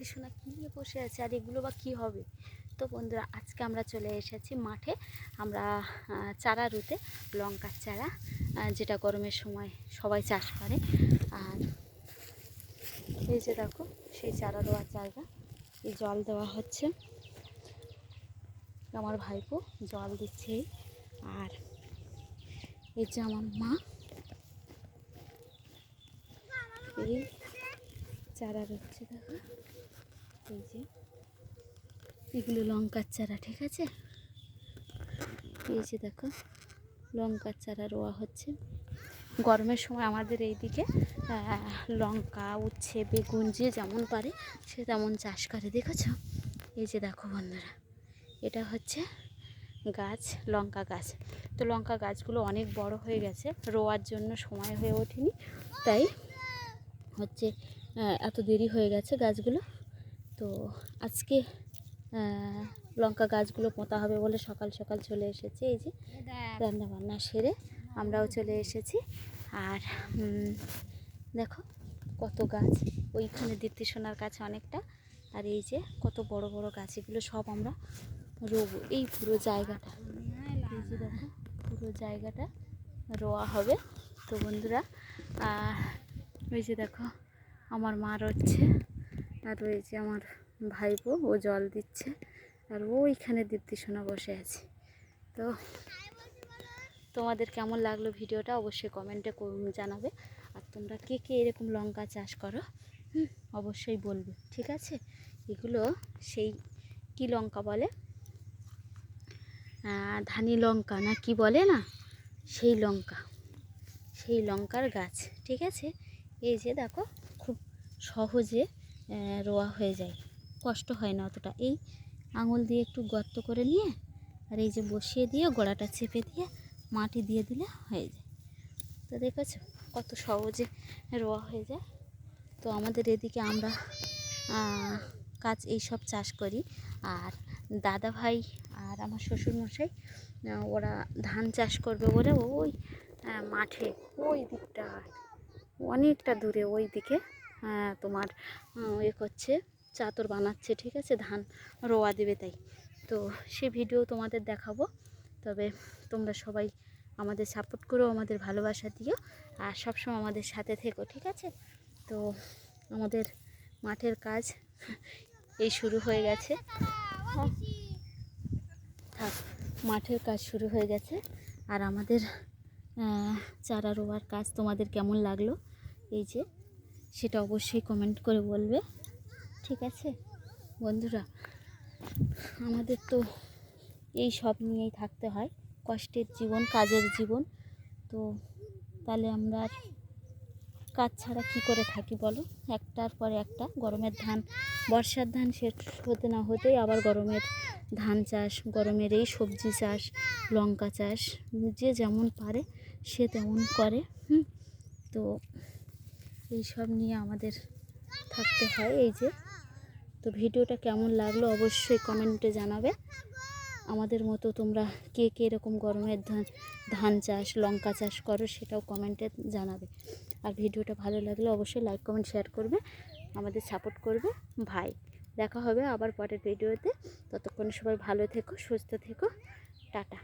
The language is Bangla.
দীপ্তি সোনা কী নিয়ে বসে আছে আর এগুলো বা কী হবে? তো বন্ধুরা, আজকে আমরা চলে এসেছি মাঠে। আমরা চারা রুতে, লঙ্কার চারা যেটা গরমের সময় সবাই চাষ করে। আর এই যে দেখো, সেই চারা দেওয়ার জায়গা। এই জল দেওয়া হচ্ছে। আমার ভাইপো জল দিচ্ছে। আর এই যে আমার মা। এই চারা রচ্ছে দেখো। এই যে এগুলো লঙ্কার চারা ঠিক আছে? এই যে দেখো লঙ্কার চারা রোয়া হচ্ছে। গরমের সময় আমাদের এইদিকে আহ, লঙ্কা উচ্ছে বেগুন যে যেমন পারে সে তেমন চাষ করে দেখেছ? এই যে দেখো বন্ধুরা এটা হচ্ছে গাছ লঙ্কা গাছ। তো লঙ্কা গাছগুলো অনেক বড় হয়ে গেছে রোয়ার জন্য সময় হয়ে ওঠেনি। তাই হচ্ছে এত দেরি হয়ে গেছে গাছগুলো। তো আজকে লঙ্কা গাছগুলো পোঁতা হবে বলে সকাল সকাল চলে এসেছে। এই যে রান্না বান্না সেরে আমরাও চলে এসেছি। আর দেখো কত গাছ, ওইখানে দীপ্তি সোনার কাছে অনেকটা। আর এই যে কত বড় বড় গাছ, এগুলো সব আমরা রোবো, এই পুরো জায়গাটা। এই যে দেখো, পুরো জায়গাটা রোয়া হবে। তো বন্ধুরা ওই যে দেখো আমার মা রচ্ছে আর যে আমার ভাইপো ও জল দিচ্ছে আর ওইখানে দীপ্তি সোনা বসে আছে। তো তোমাদের কেমন লাগল ভিডিওটা অবশ্যই কমেন্টে জানাবে। আর তোমরা কে কে এরকম লঙ্কা চাষ করো হুম, অবশ্যই বলবে ঠিক আছে? এগুলো সেই কি লঙ্কা বলে? ধানি লঙ্কা না কি বলে না? সেই লঙ্কা সেই লঙ্কার গাছ ঠিক আছে? এই যে দেখো সহজে রোয়া হয়ে যায়। কষ্ট হয় না অতটা। এই আঙুল দিয়ে একটু গর্ত করে নিয়ে আর এই যে বসিয়ে দিয়ে গোড়াটা চেপে দিয়ে মাটি দিয়ে দিলে হয়ে যায়। তো দেখেছ কত সহজে রোয়া হয়ে যায়। তো আমাদের এদিকে আমরা কাজ এই সব চাষ করি। আর দাদা ভাই আর আমার শ্বশুরমশাই ওরা ধান চাষ করবে বলে ওই মাঠে, ওই দিকটা অনেকটা দূরে ওই দিকে তোমার আহ, এ করছে চাতর বানাচ্ছে ঠিক আছে? ধান রোয়া দেবে তাই। তো সে ভিডিও তোমাদের দেখাবো। তবে তোমরা সবাই আমাদের সাপোর্ট করো আমাদের ভালোবাসা দিও আর সবসময় আমাদের সাথে থেকো ঠিক আছে? তো আমাদের মাঠের কাজ এই শুরু হয়ে গেছে। হ্যাঁ। থাক মাঠের কাজ শুরু হয়ে গেছে। আর আমাদের চারা রোয়ার কাজ তোমাদের কেমন লাগল? এই যে সেটা অবশ্যই কমেন্ট করে বলবে। ঠিক আছে? বন্ধুরা, আমাদের তো এই সব নিয়েই থাকতে হয়। কষ্টের জীবন, কাজের জীবন। তো তাহলে আমরা কাজ ছাড়া কী করে থাকি বলো? একটার পর একটা। গরমের ধান, বর্ষার ধান শেষ হতে না হতেই আবার গরমের ধান চাষ, গরমের এই সবজি চাষ, লঙ্কা চাষ, যে যেমন পারে সে তেমন করে, হুম? তো এই সব নিয়ে আমাদের থাকতে হয়, এই যে। তো ভিডিওটা কেমন লাগল অবশ্যই কমেন্টে জানাবে। আমাদের মতো তোমরা কে কে এরকম গরমের ধান ধান চাষ, লঙ্কা চাষ করো সেটাও কমেন্টে জানাবে। আর ভিডিওটা ভালো লাগলে অবশ্যই লাইক, কমেন্ট, শেয়ার করবে, আমাদের সাপোর্ট করবে। ভাই, দেখা হবে আবার পরের ভিডিওতে। ততক্ষণ সবাই ভালো থেকো, সুস্থ থেকো। টাটা।